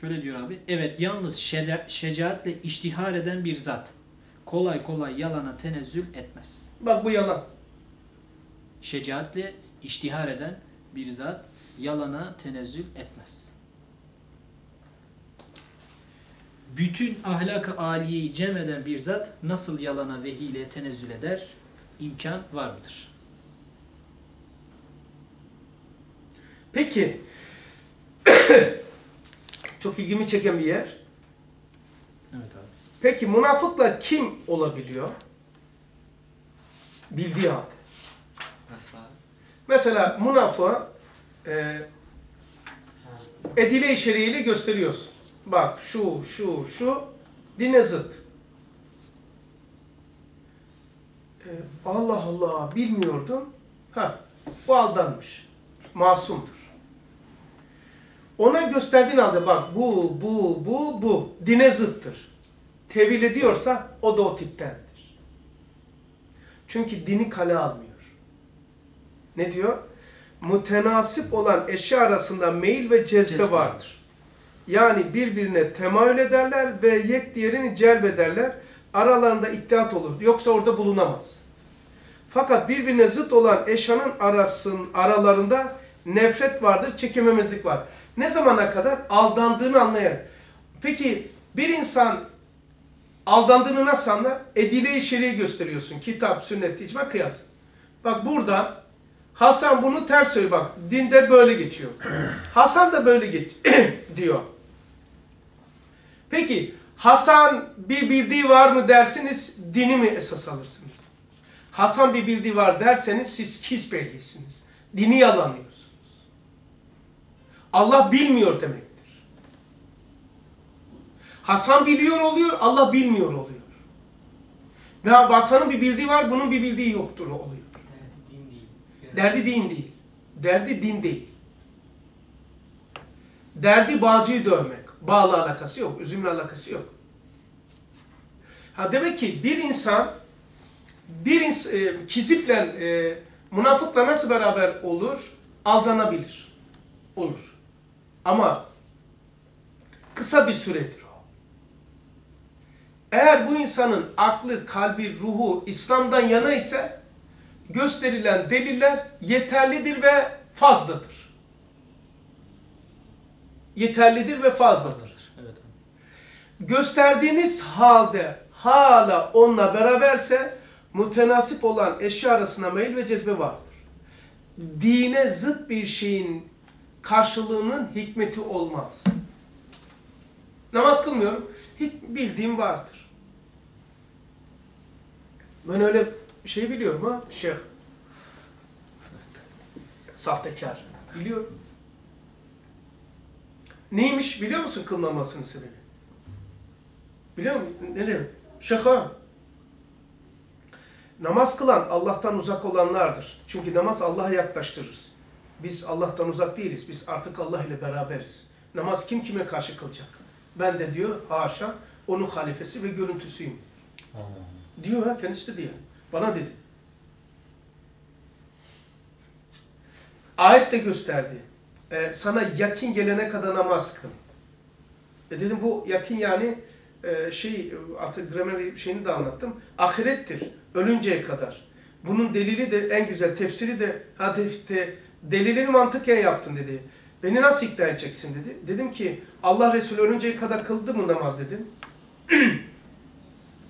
Şöyle diyor abi. Evet yalnız şede- şecaatle iştihar eden bir zat kolay kolay yalana tenezzül etmez. Bak bu yalan. Şecaatle iştihar eden bir zat yalana tenezzül etmez. Bütün ahlak-ı aliyeyi cem eden bir zat nasıl yalana ve hileye tenezzül eder? İmkan var mıdır? Peki. Çok ilgimi çeken bir yer. Evet abi. Peki münafıkla kim olabiliyor? Bildiği halde. Nasıl abi? Mesela münafığa e, edile-i şeriyle gösteriyorsun. Bak şu, şu, şu dine zıt. E, Allah Allah bilmiyordum. Ha, bu aldanmış. Masumdur. Ona gösterdiğin halde bak bu, bu, bu, bu dine zıttır. Tevil ediyorsa o da o tiptendir. Çünkü dini kale almıyor. Ne diyor? Mutenasip olan eşya arasında meyil ve cezbe, Cezbe vardır. Yani birbirine temayül ederler ve yek diğerini celbederler. Aralarında ittihat olur. Yoksa orada bulunamaz. Fakat birbirine zıt olan eşyanın arasın, aralarında nefret vardır, çekememezlik var. Ne zamana kadar? Aldandığını anlayarak. Peki bir insan aldandığını nasıl anlar? Edile-i şeri'i gösteriyorsun. Kitap, sünnet, icma, kıyas. Bak burada Hasan bunu ters söylüyor bak. Dinde böyle geçiyor. Hasan da böyle geç diyor. Peki Hasan bir bildiği var mı dersiniz dini mi esas alırsınız? Hasan bir bildiği var derseniz siz kis belgesiniz. Dini yalanlıyorsunuz. Allah bilmiyor demektir. Hasan biliyor oluyor, Allah bilmiyor oluyor. Ve Hasan'ın bir bildiği var, bunun bir bildiği yoktur oluyor. Din. Derdi din değil. Derdi din değil. Derdi bağcıyı dövmek. Bağla alakası yok. Üzümle alakası yok. Ha demek ki bir insan bir ins e, kiziple e, münafıkla nasıl beraber olur? Aldanabilir. Olur. Ama kısa bir süredir o. Eğer bu insanın aklı, kalbi, ruhu İslam'dan yana ise gösterilen deliller yeterlidir ve fazladır. Yeterlidir ve fazladır. Evet. Gösterdiğiniz halde hala onunla beraberse mutenasip olan eşya arasında meyil ve cezbe vardır. Dine zıt bir şeyin karşılığının hikmeti olmaz. Namaz kılmıyorum. Hiç bildiğim vardır. Ben öyle şey biliyorum ha şeyh. Sahtekar. Biliyorum. Neymiş biliyor musun kılmamasının sebebi? Biliyor musun? Ne demek? Şaka. Namaz kılan Allah'tan uzak olanlardır. Çünkü namaz Allah'a yaklaştırır. Biz Allah'tan uzak değiliz. Biz artık Allah ile beraberiz. Namaz kim kime karşı kılacak? Ben de diyor haşa onun halifesi ve görüntüsüyüm. Diyor ha kendisi de diyor. Bana dedi. Ayet de gösterdi. Ee, sana yakin gelene kadar namaz kıl. E dedim bu yakin yani e, şey artık gramer şeyini de anlattım. Ahirettir. Ölünceye kadar. Bunun delili de en güzel tefsiri de hadiste delilini mantıken yaptın dedi. Beni nasıl ikna edeceksin dedi. Dedim ki Allah Resulü ölünceye kadar kıldı mı namaz dedim.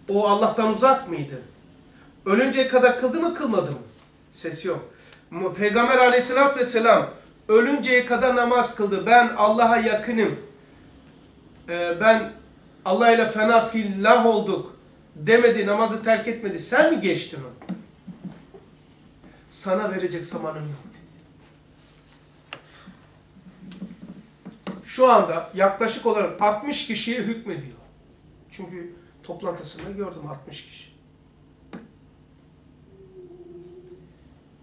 o Allah'tan uzak mıydı? Ölünceye kadar kıldı mı kılmadı mı? Ses yok. Peygamber aleyhissalatü vesselam ölünceye kadar namaz kıldı. Ben Allah'a yakınım. Ee, ben Allah ile fena fillah olduk demedi, namazı terk etmedi. Sen mi geçtin onu? Sana verecek zamanım yok dedi. Şu anda yaklaşık olarak 60 kişiye hükmediyor. Çünkü toplantısında gördüm 60 kişi.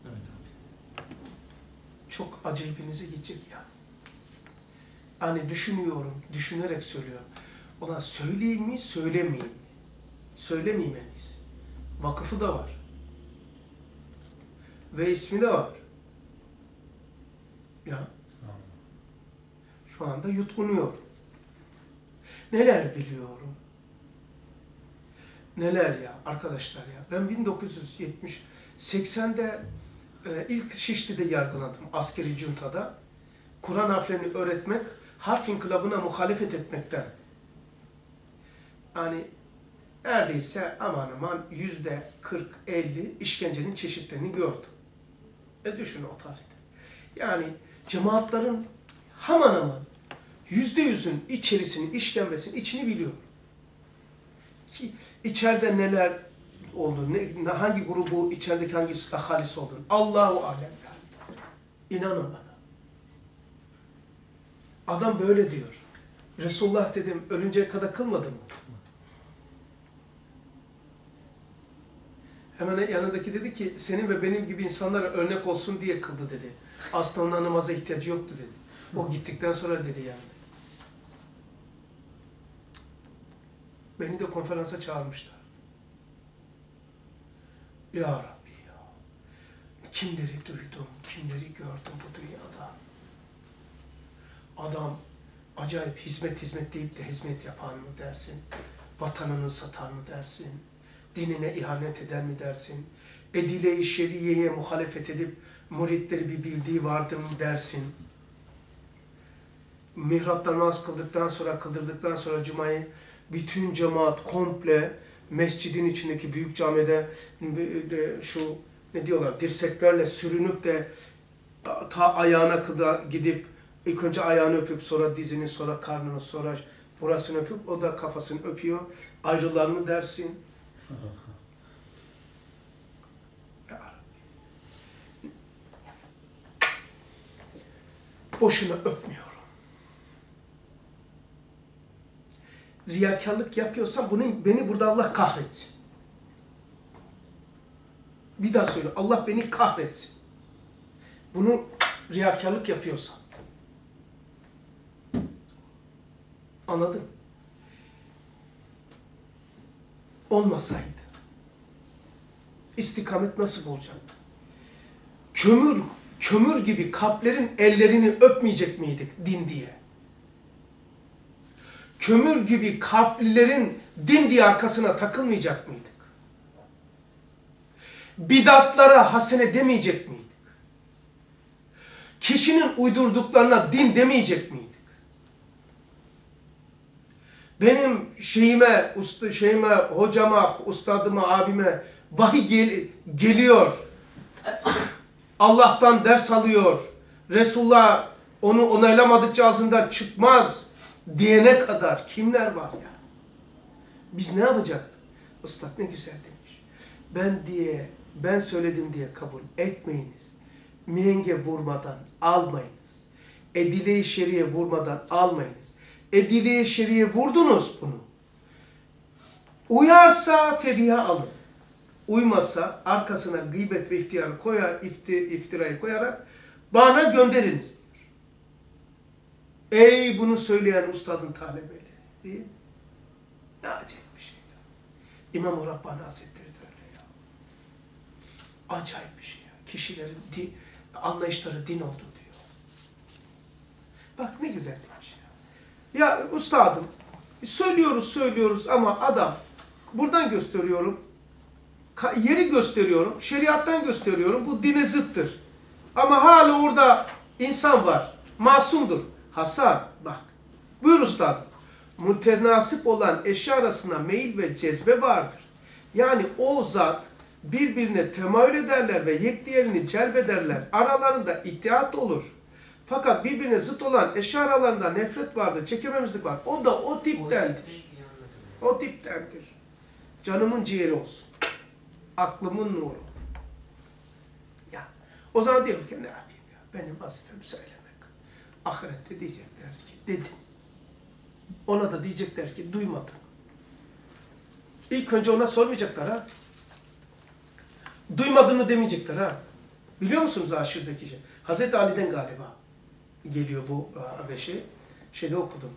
Evet abi. Çok acayipinize gidecek ya. Hani düşünüyorum, düşünerek söylüyorum. Ulan söyleyeyim mi, söylemeyeyim mi? Söylemeyeyim en iyisi. Vakıfı da var. Ve ismi de var. Ya. Anda yutkunuyor. Neler biliyorum. Neler ya arkadaşlar ya. Ben 1970 80'de e, ilk Şişli'de yargılandım askeri cuntada. Kur'an harflerini öğretmek, harf inkılabına muhalefet etmekten. Yani neredeyse aman aman yüzde 40-50 işkencenin çeşitlerini gördüm. E düşün o tarihte. Yani cemaatlerin hemen hemen yüzde yüzün içerisini, işkembesini, içini biliyor. Ki içeride neler oldu, ne, hangi grubu, içerideki hangisi de halis oldu. Allahu alem. İnanın bana. Adam böyle diyor. Resulullah dedim, ölünceye kadar kılmadı mı? Hemen yanındaki dedi ki, senin ve benim gibi insanlara örnek olsun diye kıldı dedi. Aslında namaza ihtiyacı yoktu dedi. O gittikten sonra dedi yani. Beni de konferansa çağırmışlar. Ya Rabbi ya. Kimleri duydum, kimleri gördüm bu dünyada. Adam acayip hizmet hizmet deyip de hizmet yapan mı dersin? Vatanını satan mı dersin? Dinine ihanet eder mi dersin? Edile-i şeriyeye muhalefet edip muritleri bir bildiği vardır mı dersin? Mihrapta namaz kıldıktan sonra, kıldırdıktan sonra Cuma'yı bütün cemaat komple mescidin içindeki büyük camide şu ne diyorlar dirseklerle sürünüp de ta ayağına kadar gidip ilk önce ayağını öpüp sonra dizini sonra karnını sonra burasını öpüp o da kafasını öpüyor. Ayrılar mı dersin? Boşuna öpmüyorum. Riyakarlık yapıyorsam bunu, beni burada Allah kahretsin. Bir daha söyle. Allah beni kahretsin. Bunu riyakarlık yapıyorsam. Anladın? Olmasaydı istikamet nasıl olacaktı? Kömür, kömür gibi kalplerin ellerini öpmeyecek miydik din diye? Kömür gibi kalplilerin din diye arkasına takılmayacak mıydık? Bidatlara hasene demeyecek miydik? Kişinin uydurduklarına din demeyecek miydik? Benim şeyime, usta, şeyime, hocama, ustadıma, abime vahiy gel geliyor. Allah'tan ders alıyor. Resulullah onu onaylamadıkça ağzından çıkmaz diyene kadar kimler var ya? Biz ne yapacaktık? Ustad ne güzel demiş. Ben diye, ben söyledim diye kabul etmeyiniz. Mihenge vurmadan almayınız. Edile-i şeriye vurmadan almayınız. Edile-i şeriye vurdunuz bunu. Uyarsa febiha alın. Uymazsa arkasına gıybet ve iftirayı koyar, iftirayı koyarak bana gönderiniz. Ey bunu söyleyen ustadın talebeleri. Mi? Ne acayip bir şey. Ya. İmam-ı Rabbani Hazretleri de öyle ya. Acayip bir şey ya. Kişilerin din, anlayışları din oldu diyor. Bak ne güzel demiş ya. Ya ustadım söylüyoruz söylüyoruz ama adam buradan gösteriyorum yeri gösteriyorum, şeriattan gösteriyorum. Bu dine zıttır. Ama hala orada insan var. Masumdur. Hasan bak. Buyur üstadım. Mütenasip olan eşya arasında meyil ve cezbe vardır. Yani o zat birbirine temayül ederler ve yek diğerini celbederler. Aralarında ittihat olur. Fakat birbirine zıt olan eşya aralarında nefret vardır, çekememizlik var. O da o tiptendir. O tiptendir. Canımın ciğeri olsun. Aklımın nuru. Ya. O zaman diyor ki ne yapayım ya? Benim vazifem söylemek. Ahirette diyecekler ki dedim. Ona da diyecekler ki duymadım. İlk önce ona sormayacaklar ha. Duymadığını demeyecekler ha. Biliyor musunuz aşırdaki şey? Hazreti Ali'den galiba geliyor bu Habeşi. Şeyde okudum.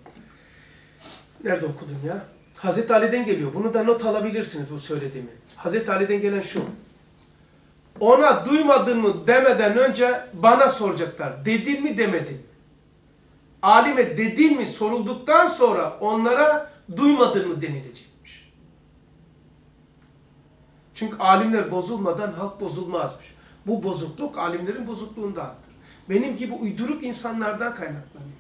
Nerede okudum ya? Hazreti Ali'den geliyor. Bunu da not alabilirsiniz bu söylediğimi. Hazreti Ali'den gelen şu. Ona duymadın mı demeden önce bana soracaklar. Dedin mi demedin? Alime dedin mi sorulduktan sonra onlara duymadın mı denilecekmiş. Çünkü alimler bozulmadan halk bozulmazmış. Bu bozukluk alimlerin bozukluğundandır. Benim gibi uyduruk insanlardan kaynaklanıyor.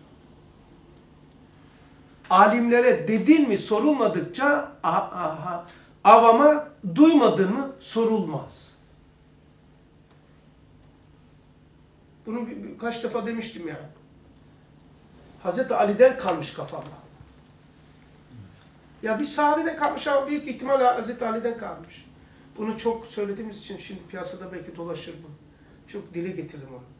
Alimlere dedin mi sorulmadıkça aha, avama duymadın mı sorulmaz. Bunu bir, bir, kaç defa demiştim ya. Hazreti Ali'den kalmış kafamda. Ya bir sahabeden kalmış ama büyük ihtimal Hazreti Ali'den kalmış. Bunu çok söylediğimiz için şimdi piyasada belki dolaşır bu. Çok dile getirdim onu.